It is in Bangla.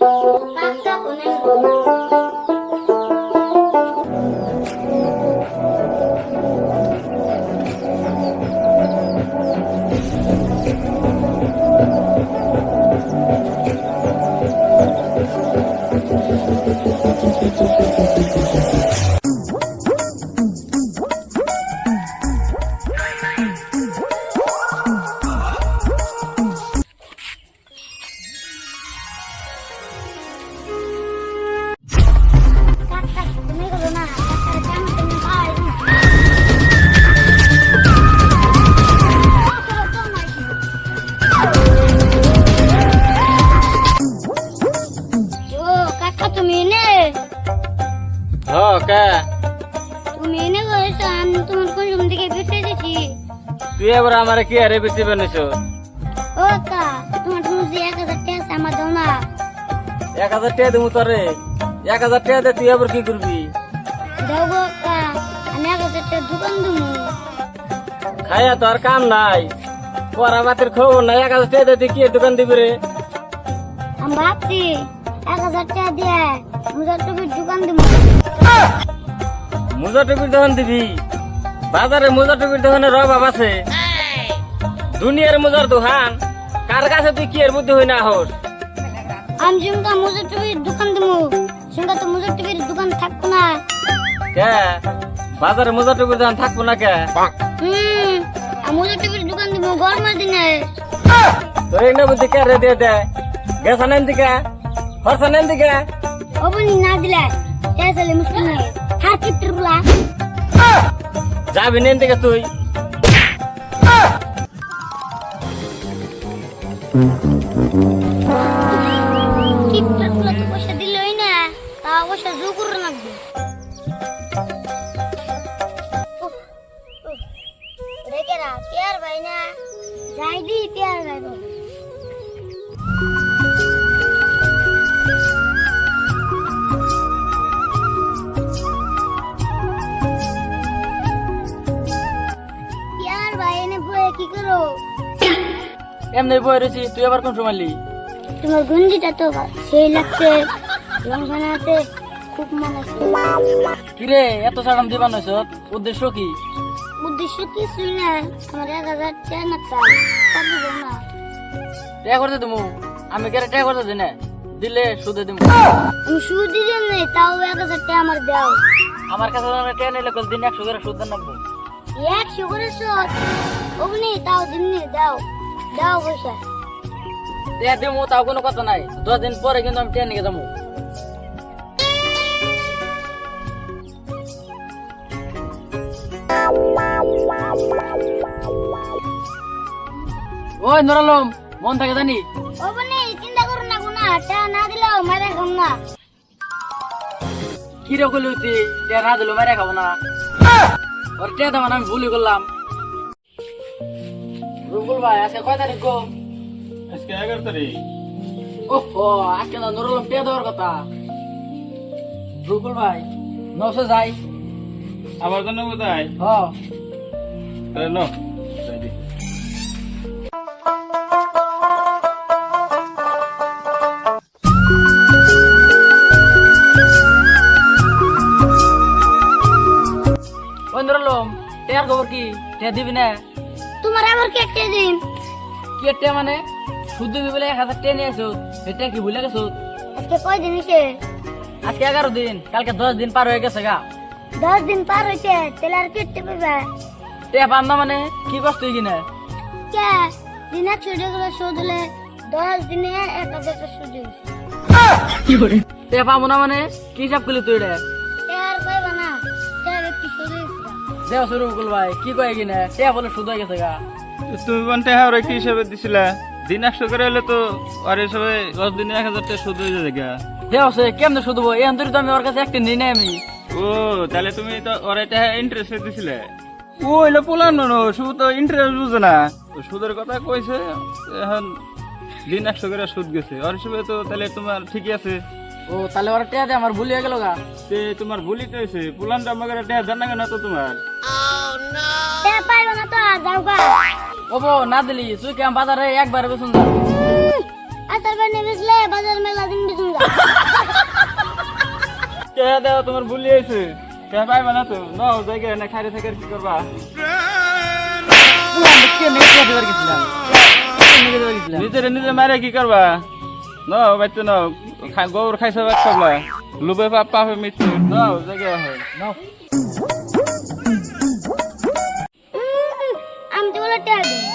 깜짝 보내고 কে? তুমি এনে করেছ আমি তোমার কোন রুম থেকে বেঁচে দিছি তুই এবার আমারে কি আরে বেশি বানিস ও কা তোমার রুম যে এক হাজার টাকা আছে আমার দাও না। এক হাজার টাকা দেবো তোরে। এক হাজার টাকা দে তুই এবার কি করবি? দাও কা আমি এক হাজার টাকা দোকান দেবো। খাইয়া তো আর কাম নাই। পড়া বাতির খবর নাই এক হাজার টাকা দে তুই কি দোকান দিবি রে? আমি ভাবছি এক হাজার টাকা দিয়ে মুজার টুপির দোকান দেবো। মোজা টুপির দোকান দিবি? বাজারে মোজা টুপির দোকানের অভাব আছে। দুনিয়ার মোজার দোকান কার কাছে তুই কি এর বুদ্ধি হই না হোস? আমি যেমন মুজার টুপির দোকান দেবো সেটা তো মুজার টুপির দোকান থাকব না। কে? বাজারে মোজা টুপির দোকান থাকব না কে? হুম মুজার টুপির দোকান দেবো গরমের দিনে। তোর না বুদ্ধি কে রে দিয়ে দে? গেছা নেন দিকে খরচা নেন দিকে ওপেনিং না দিলে চলে মুশকিল নেই হার কিপ্টেরগুলা যাবি নেন দিকে তুই কিপ্টেরগুলা তো পয়সা দিলই না তা পয়সা জো করে রাখবে রেখে রা পেয়ার ভাই না যাই দি পেয়ার ভাই এমনি বই তুই আবার কোন সময় লি তোমার গঞ্জিটা তো সেই লাগছে বানাতে খুব মানাছে কিরে এত সাগাম দিবান হয়েছ উদ্দেশ্য কি? উদ্দেশ্য কিছুই না আমার এক হাজার টাকা না দিবো না। ট্যা করতে দিমু আমি কেরে ট্যা করতে দিনে দিলে সুদে দিমু। আমি সুদ দিতে নেই তাও এক হাজার টাকা আমার দাও। আমার কাছে ট্যা নিলে কল দিন একশো করে সুদ দেন নাকবো একশো করে অমনি তাও দিননি দাও। দাও পয়সা। ট্যা দিমু তাও কোনো কথা নাই। দশ দিন পরে কিন্তু আমি ট্যা যাব। ওই নরালম মন থাকে জানি। অমনি চিন্তা করো না গুনা টাকা না দিলেও মারা খাম না। কি রে কইলি তুই? না দিলো মেরে খাব না। ওর ট্যা দেওয়া আমি ভুলি করলাম। রুকুল ভাই আজকে কয় তারিখ গো? আজকে এগারো তারিখ। ওহো আজকে না নুরুলম ট্যা দেওয়ার কথা। রুকুল ভাই নশো যাই। আমার জন্য বোধহয় হ। তাহলে যাই দি। ওই খবর কি? ট্যা দিবি না? তোমার আবার কেটে দিন। কি ট্যা মানে? শুদ্ধ দিবি বলে এক হাজার ট্যা নিয়ে আসো। এটা কি ভুলে গেছো? আজকে কয় দিন হয়েছে আজকে এগারো দিন। কালকে দশ দিন পার হয়ে গেছে গা। দশ দিন পার হয়েছে তাহলে আর কেটে পাবে? ট্যা পাম না মানে? কি কষ্ট হই কিনা কে? দিন টাকা করে শোধ হলে দশ দিনে এক হাজার সুদ হয়েছে ট্যা পাবো না মানে? কি হিসাব করলি তুই রে দেও শুরু রুকুল ভাই কি কয় কিনা ট্যা বলে শুধু হয়ে গেছে গা। তুমি বলতে হ্যাঁ ওরা কি হিসাবে দিছিলা? দিন একশো করে হলে তো আর হিসাবে দশ দিনে এক হাজার টাকা সুদ হয়ে গা। দেও সে কেমনে শুধু এই অন্তরিত আমি ওর কাছে একটা নিই আমি। ও তাহলে তুমি তো ওরা এটা ইন্টারেস্ট দিছিলে? ও এলো পোলানো নো শুধু তো ইন্টারেস্ট বুঝে না। তো সুদের কথা কইছে এখন দিন একশো করে সুদ গেছে। ওর হিসেবে তো তাহলে তোমার ঠিকই আছে। ও তাহলে ওরা টেয়া দে আমার ভুল হয়ে গেল গা। তোমার তোমার ভুলিতে হয়েছে। পোলানটা আমাকে টাকা জানা কেন তো তোমার? পাইবা না তো আর যাও গা। ও বো না দিলি তুই কেমন বাজারে একবার বেসুন যা? আসার বানে বেসলে বাজার মেলা দিন বেসুন কে দেও তোমার ভুলি হয়েছে। কে পাইবা না তো নাও জায়গা না খাইরে থেকে কি করবা? নিজের নিজে মারে কি করবা? নাও বাইতে নাও গোবর খাইছে খাবলা লুবে পাপ পাপে মৃত্যু নাও জায়গা হয়। নাও। hotel.